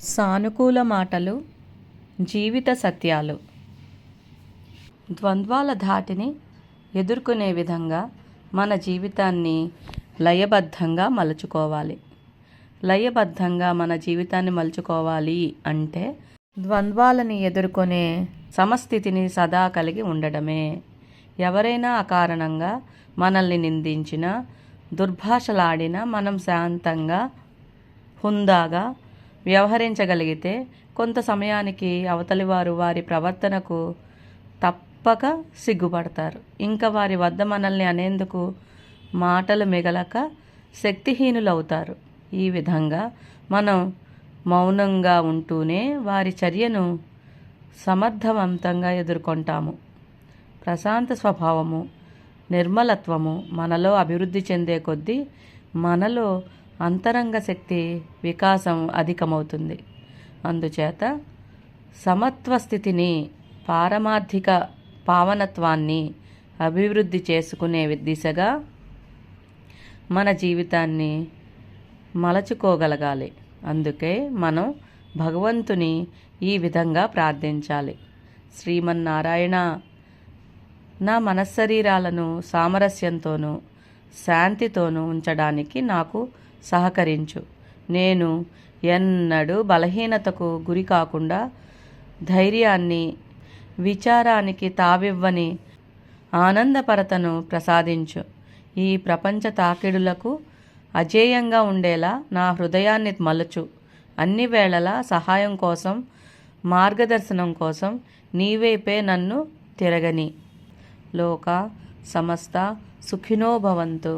సానుకూల మాటలు జీవిత సత్యాలు. ద్వంద్వాల ధాటిని ఎదుర్కొనే విధంగా మన జీవితాన్ని లయబద్ధంగా మలుచుకోవాలి. లయబద్ధంగా మన జీవితాన్ని మలుచుకోవాలి అంటే ద్వంద్వాలని ఎదుర్కొనే సమస్థితిని సదా కలిగి ఉండడమే. ఎవరైనా అకారణంగా మనల్ని నిందించినా దుర్భాషలాడినా మనం శాంతంగా హుందాగా వ్యవహరించగలిగితే కొంత సమయానికి అవతలివారు వారి ప్రవర్తనకు తప్పక సిగ్గుపడతారు. ఇంకా వారి వద్ద మనల్ని అనేందుకు మాటలు మిగలక శక్తిహీనులవుతారు. ఈ విధంగా మనం మౌనంగా ఉంటూనే వారి చర్యను సమర్థవంతంగా ఎదుర్కొంటాము. ప్రశాంత స్వభావము నిర్మలత్వము మనలో అభివృద్ధి చెందే కొద్దీ మనలో అంతరంగ శక్తి వికాసం అధికమవుతుంది. అందుచేత సమత్వ స్థితిని పారమార్థిక పావనత్వాన్ని అభివృద్ధి చేసుకునే దిశగా మన జీవితాన్ని మలచుకోగలగాలి. అందుకే మనం భగవంతుని ఈ విధంగా ప్రార్థించాలి. శ్రీమన్నారాయణ నా మనశ్శరీరాలను సామరస్యంతోనూ శాంతితోనూ ఉంచడానికి నాకు సహకరించు. నేను ఎన్నడూ బలహీనతకు గురి కాకుండా ధైర్యాన్ని విచారానికి తావివ్వని ఆనందపరతను ప్రసాదించు. ఈ ప్రపంచ తాకిడులకు అజేయంగా ఉండేలా నా హృదయాన్ని మలచు. అన్ని వేళలా సహాయం కోసం మార్గదర్శనం కోసం నీవైపే నన్ను తిరగని. లోక సమస్త సుఖినో భవంతు.